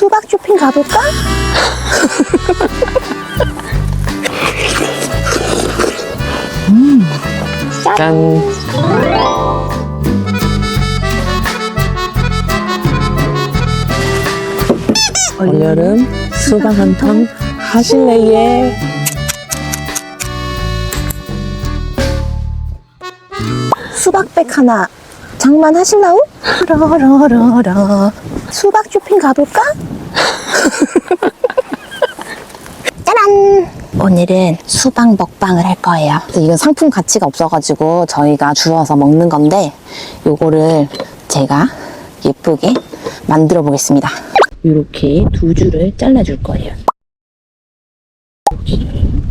수박 쇼핑 가볼까? 짠. 올여름 수박 한통 하실래예? 수박백 하나 장만하실라우? 러러러러 수박 쇼핑 가볼까? 짜란! 오늘은 수박 먹방을 할 거예요. 이건 상품 가치가 없어가지고 저희가 주워서 먹는 건데 요거를 제가 예쁘게 만들어 보겠습니다. 이렇게 두 줄을 잘라줄 거예요.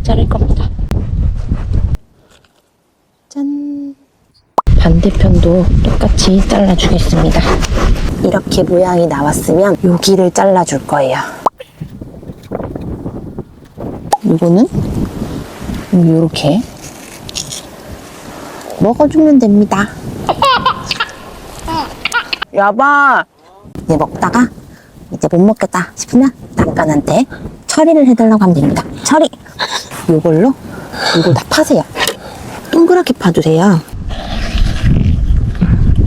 자를 겁니다. 짠! 반대편도 똑같이 잘라주겠습니다. 이렇게 모양이 나왔으면 여기를 잘라줄 거예요. 이거는 이렇게 먹어주면 됩니다. 여보, 이제 먹다가 이제 못 먹겠다 싶으면 남편한테 처리를 해달라고 하면 됩니다. 처리. 이걸로 이걸 다 파세요. 동그랗게 파주세요.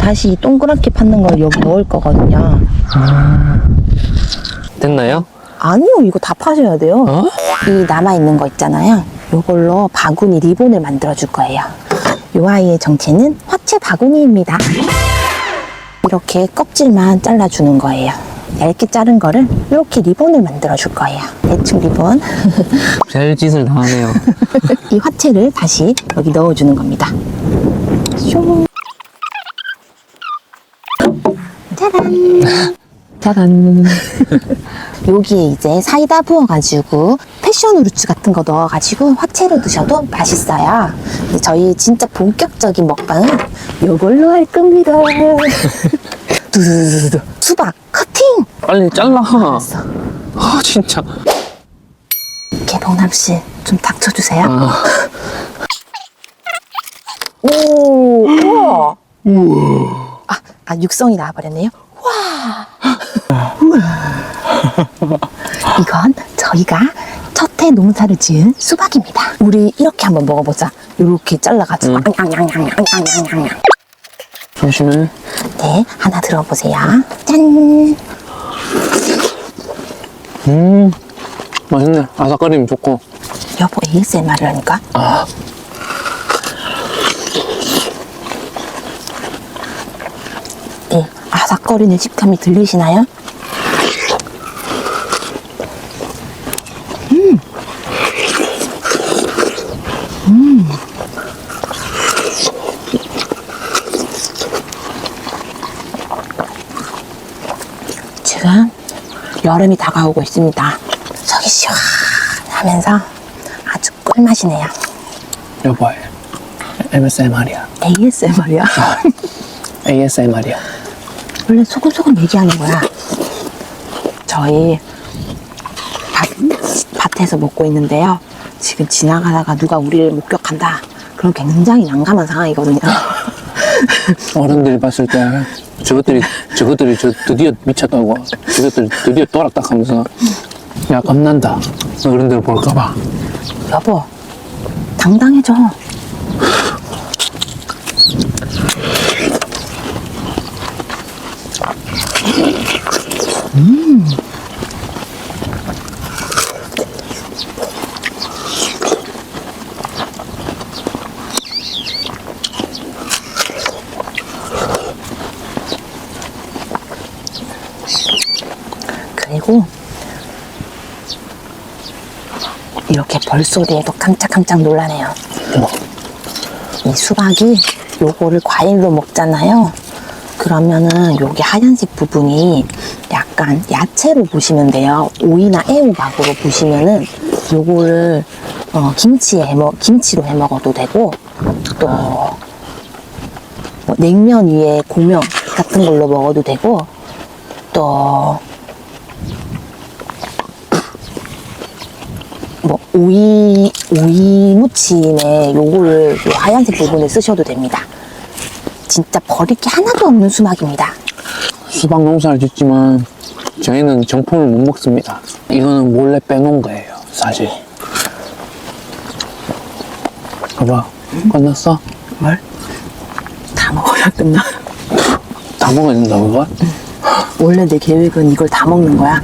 다시 이 동그랗게 팠는 걸 여기 넣을 거거든요. 됐나요? 아니요, 이거 다 파셔야 돼요. 어? 이 남아있는 거 있잖아요. 이걸로 바구니 리본을 만들어 줄 거예요. 이 아이의 정체는 화채 바구니입니다. 이렇게 껍질만 잘라주는 거예요. 얇게 자른 거를 이렇게 리본을 만들어 줄 거예요. 대충 리본. 별 짓을 다 하네요. 이 화채를 다시 여기 넣어주는 겁니다. 쇼. 짜란. 짜잔. 여기에 이제 사이다 부어가지고 패션 우루츠 같은 거 넣어가지고 화채로 드셔도 맛있어요. 저희 진짜 본격적인 먹방은 이걸로 할 겁니다. 두두두두두. 수박 커팅! 빨리 잘라. 아, 진짜. 개봉남 씨, 좀 닥쳐주세요. 아, 오, 우와. 아, 아, 육성이 나와버렸네요. 와. 이건 저희가 첫해 농사를 지은 수박입니다. 우리 이렇게 한번 먹어보자. 이렇게 잘라가지고. 응. 앙앙앙앙앙앙앙앙. 조심해. 네, 하나 들어보세요. 짠. 음, 맛있네. 아삭거리면 좋고. 여보 ASMR이라니까. 아, 네, 아삭거리는 식감이 들리시나요? 지금 여름이 다가오고 있습니다. 속이 시원하면서 아주 꿀맛이네요. 여보. MSMR이야. ASMR이야. ASMR이야. 원래 소금소금 얘기하는 거야. 저희 밭, 밭에서 먹고 있는데요. 지금 지나가다가 누가 우리를 목격한다. 그럼 굉장히 난감한 상황이거든요. 어른들이 봤을 때 저것들이 저것들이 저 드디어 미쳤다고 저것들이 드디어 또락딱 하면서 야 겁난다 어른들 볼까봐 여보, 당당해져. 그리고 이렇게 벌소리에도 깜짝깜짝 놀라네요. 이 수박이 요거를 과일로 먹잖아요. 그러면은 여기 하얀색 부분이 약 간 야채로 보시면 돼요. 오이나 애호박으로 보시면은 요거를 어, 김치에 해 먹, 김치로 해 먹어도 되고 또 뭐 냉면 위에 고명 같은 걸로 먹어도 되고 또 뭐 오이 오이 무침에 요거를 요 하얀색 부분을 쓰셔도 됩니다. 진짜 버릴 게 하나도 없는 수박입니다. 수박 농사를 짓지만 저희는 정품을 못 먹습니다. 이거는 몰래 빼놓은 거예요, 사실. 봐봐, 끝났어? 뭘? 다 먹어야 끝나. 다 먹어야 된다, 그거? 원래 내 계획은 이걸 다 먹는 거야.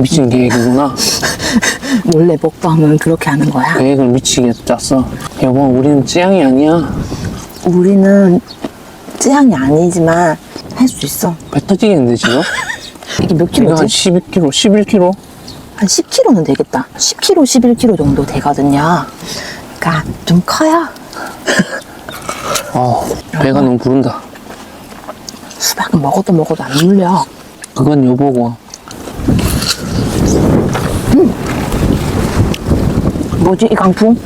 미친 계획이구나. 원래 먹방은 그렇게 하는 거야. 계획을 미치게 짰어. 여보, 우리는 찌양이 아니야. 우리는 찌양이 아니지만 할 수 있어. 배 터지겠는데, 지금? 이게 몇한 킬로지? 12kg, 11kg? 한 10kg는 되겠다. 10kg, 11kg 정도 되거든요. 그러니까 좀 커요. 아, 배가 너무 부른다. 수박은 먹어도 먹어도 안 물려. 그건 여보고. 뭐지 이 강풍?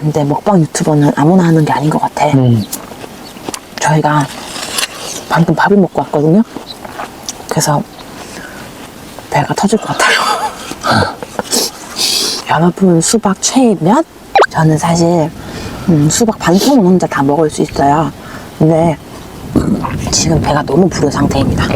근데 먹방 유튜버는 아무나 하는 게 아닌 것 같아. 음. 저희가 방금 밥을 먹고 왔거든요. 그래서 배가 터질 것 같아요. 여러분 수박 최면? 저는 사실 음, 수박 반통은 혼자 다 먹을 수 있어요. 근데 지금 배가 너무 부른 상태입니다.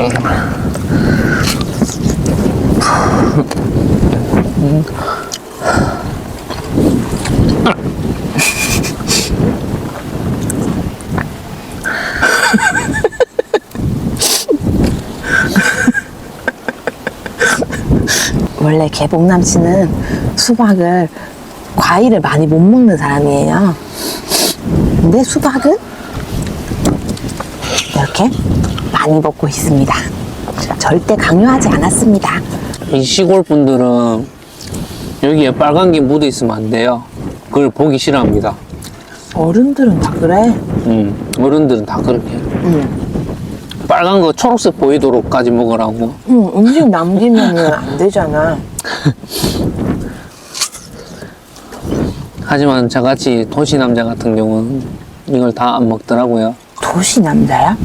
원래 개봉남 씨는 수박을 과일을 많이 못 먹는 사람이에요. 근데 수박은 이렇게 많이 먹고 있습니다. 절대 강요하지 않았습니다. 이 시골 분들은 여기에 빨간 게 묻어 있으면 안 돼요. 그걸 보기 싫어합니다. 어른들은 다 그래. 음, 어른들은 다 그렇게. 해요. 응. 빨간 거 초록색 보이도록까지 먹으라고. 응, 음식 남기면 안 되잖아. 하지만 저같이 도시 남자 같은 경우는 이걸 다 안 먹더라고요. 도시 남자야?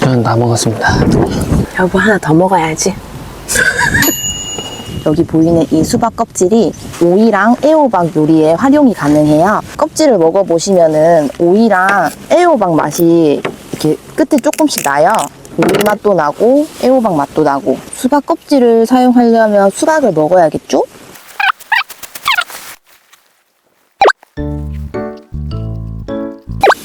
저는 다 먹었습니다. 여보 하나 더 먹어야지. 여기 보이는 이 수박 껍질이 오이랑 애호박 요리에 활용이 가능해요. 껍질을 먹어보시면은 오이랑 애호박 맛이 이렇게 끝에 조금씩 나요. 오이 맛도 나고 애호박 맛도 나고 수박 껍질을 사용하려면 수박을 먹어야겠죠?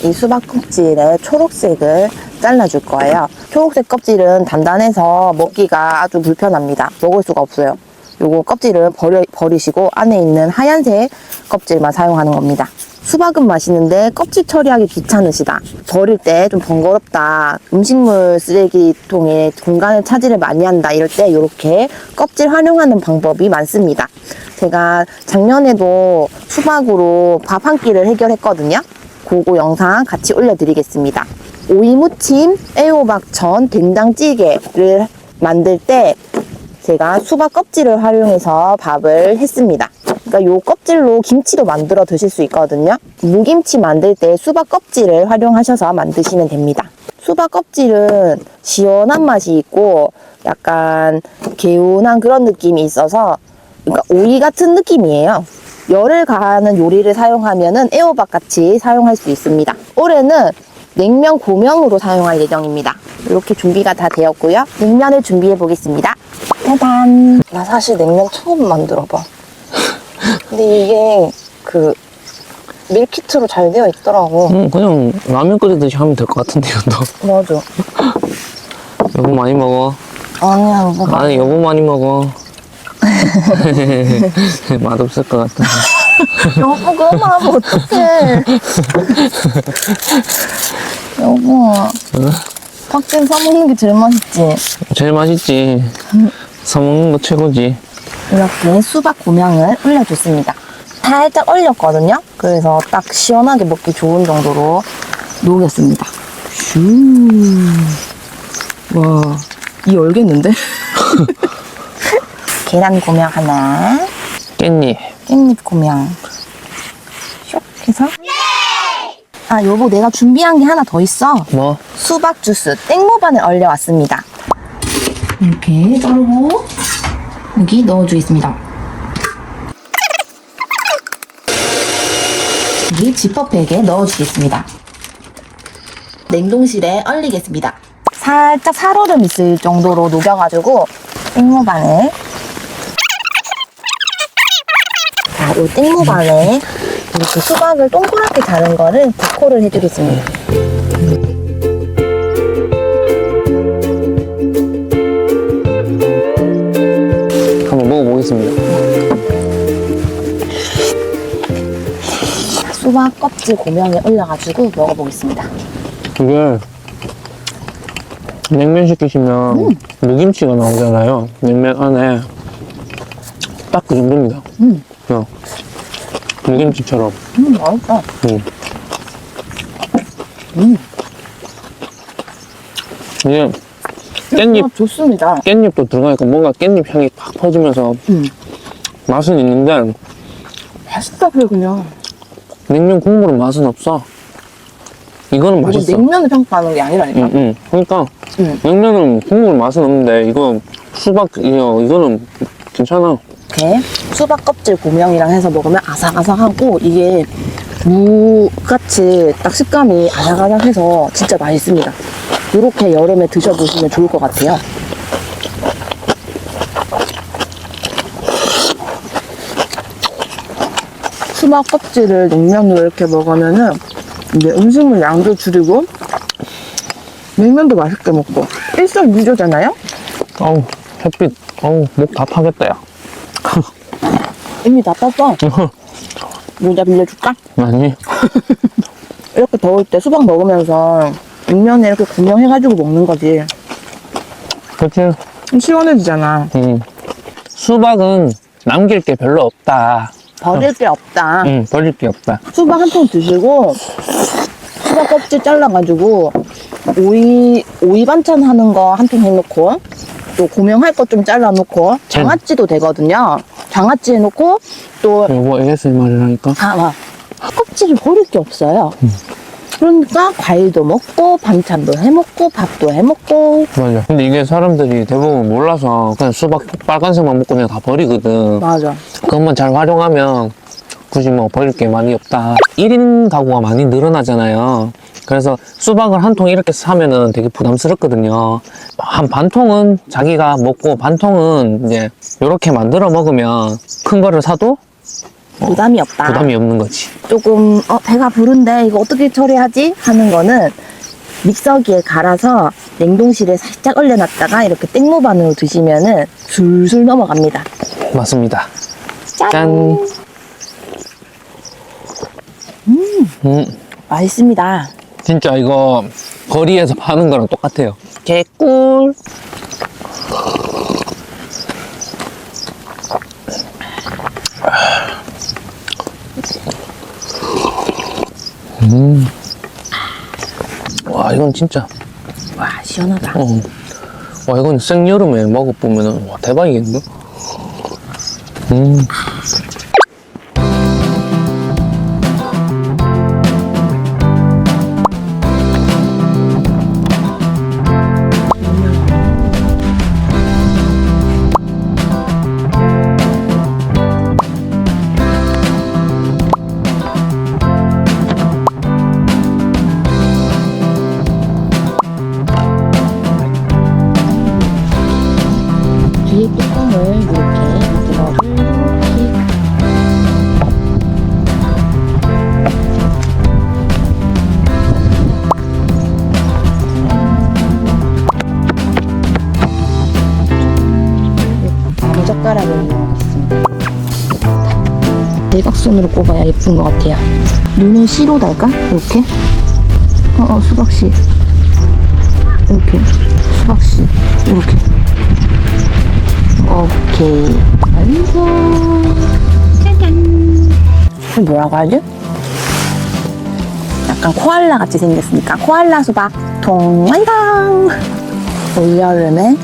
이 수박 껍질에 초록색을 잘라줄 거예요. 초록색 껍질은 단단해서 먹기가 아주 불편합니다. 먹을 수가 없어요. 요거 껍질을 버려, 버리시고 안에 있는 하얀색 껍질만 사용하는 겁니다. 수박은 맛있는데 껍질 처리하기 귀찮으시다. 버릴 때 좀 번거롭다. 음식물 쓰레기통에 공간을 차지를 많이 한다. 이럴 때 이렇게 껍질 활용하는 방법이 많습니다. 제가 작년에도 수박으로 밥 한 끼를 해결했거든요. 그거 영상 같이 올려드리겠습니다. 오이무침, 애호박전, 된장찌개를 만들 때 제가 수박 껍질을 활용해서 밥을 했습니다. 그러니까 요 껍질로 김치도 만들어 드실 수 있거든요. 무김치 만들 때 수박 껍질을 활용하셔서 만드시면 됩니다. 수박 껍질은 시원한 맛이 있고 약간 개운한 그런 느낌이 있어서 그러니까 오이 같은 느낌이에요. 열을 가하는 요리를 사용하면은 애호박 같이 사용할 수 있습니다. 올해는 냉면 고명으로 사용할 예정입니다. 이렇게 준비가 다 되었고요. 냉면을 준비해 보겠습니다. 짜잔! 나 사실 냉면 처음 만들어 봐. 근데 이게 그 밀키트로 잘 되어 있더라고. 음, 그냥 라면 끓이듯이 하면 될 것 같은데요, 너. 맞아. 여보 많이 먹어. 아니야, 뭐. 아니, 여보 많이 먹어. 맛없을 것 같아. 여보, 그만하면 어떡해. 여보. 밖에 사먹는 게 제일 맛있지? 제일 맛있지. 사먹는 거 최고지. 이렇게 수박 고명을 올려줬습니다. 살짝 얼렸거든요. 그래서 딱 시원하게 먹기 좋은 정도로 녹였습니다. 슈. 와, 이 얼겠는데? 계란 고명 하나, 깻잎. 깻잎 고명. 쇽 해서. 아, 여보, 내가 준비한 게 하나 더 있어. 뭐? 수박 주스 땡모반을 얼려왔습니다. 이렇게 자르고 여기 넣어주겠습니다. 여기 지퍼백에 넣어주겠습니다. 냉동실에 얼리겠습니다. 살짝 살얼음 있을 정도로 녹여가지고 땡모반에 자, 이 땡모반에 이렇게 수박을 동그랗게 자른 거를 데코를 해주겠습니다. 수박 껍질 고명에 올려가지고 먹어보겠습니다. 이게 냉면 시키시면 무김치가 나오잖아요. 냉면 안에 딱 그 정도입니다. 음. 그냥 무김치처럼. 음, 맛있다. 음. 음. 이게 깻잎 아, 좋습니다. 깻잎도 들어가니까 뭔가 깻잎 향이 팍 퍼지면서 음. 맛은 있는데 맛있다, 그래, 그냥. 냉면 국물은 맛은 없어. 이거는 이거 맛있어. 냉면을 평가하는 게 아니라니까. 응, 응. 그러니까 응. 냉면은 국물 맛은 없는데 이거 수박 이거 이거는 괜찮아. 이렇게 수박 껍질 고명이랑 해서 먹으면 아삭아삭하고 이게 무같이 딱 식감이 아삭아삭해서 진짜 맛있습니다. 이렇게 여름에 드셔보시면 좋을 것 같아요. 수박 껍질을 냉면으로 이렇게 먹으면은 이제 음식물 양도 줄이고 냉면도 맛있게 먹고 일석이조잖아요? 어우 햇빛 어우 목다 타겠다 야. 이미 다 떴어. 모자 빌려줄까? 아니 이렇게 더울 때 수박 먹으면서 냉면에 이렇게 구명해가지고 먹는 거지. 그치? 좀 시원해지잖아. 응. 수박은 남길 게 별로 없다. 버릴 게 없다. 응 버릴 게 없다. 수박 한 통 드시고 수박 껍질 잘라가지고 오이 오이 반찬 하는 거 한 통 해놓고 또 고명할 거좀 잘라놓고 장아찌도 되거든요. 장아찌 해놓고 또 이거 ASMR이라니까. 아, 와. 껍질을 버릴 게 없어요. 그러니까 과일도 먹고 반찬도 해먹고 밥도 해먹고 맞아. 근데 이게 사람들이 대부분 몰라서 그냥 수박 빨간색만 먹고 그냥 다 버리거든. 맞아. 그것만 잘 활용하면 굳이 뭐 버릴 게 많이 없다. 1인 가구가 많이 늘어나잖아요. 그래서 수박을 한 통 이렇게 사면은 되게 부담스럽거든요. 한 반 통은 자기가 먹고 반 통은 이제 이렇게 만들어 먹으면 큰 거를 사도 부담이 없다. 부담이 없는 거지. 조금 어, 배가 부른데 이거 어떻게 처리하지 하는 거는 믹서기에 갈아서 냉동실에 살짝 얼려놨다가 이렇게 땡모반으로 드시면은 술술 넘어갑니다. 맞습니다. 짠. 짠. 음, 맛있습니다. 진짜 이거 거리에서 파는 거랑 똑같아요. 개꿀. 이건 진짜. 와 시원하다. 어. 와, 이건 생여름에 먹어보면은, 와, 대박이겠는데? 음. 뚜껑을 이렇게 이렇게 나무젓가락을 이용하겠습니다. 대각선으로 꼽아야 예쁜 것 같아요. 눈은 C로 달까? 이렇게? 어, 어. 수박씨. 이렇게. 뭐라고 하지? 약간 코알라 같이 생겼으니까 코알라 수박통 완성. 올여름에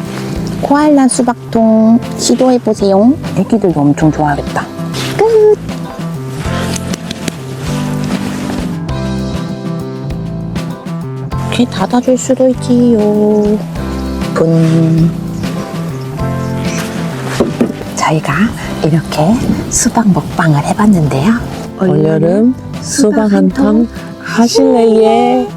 코알라 수박통 시도해보세요. 애기들도 엄청 좋아하겠다. 끝. 이렇게 닫아줄 수도 있지요. 분. 저희가 이렇게 수박 먹방을 해봤는데요. 올여름 수박 한 통 하실래예?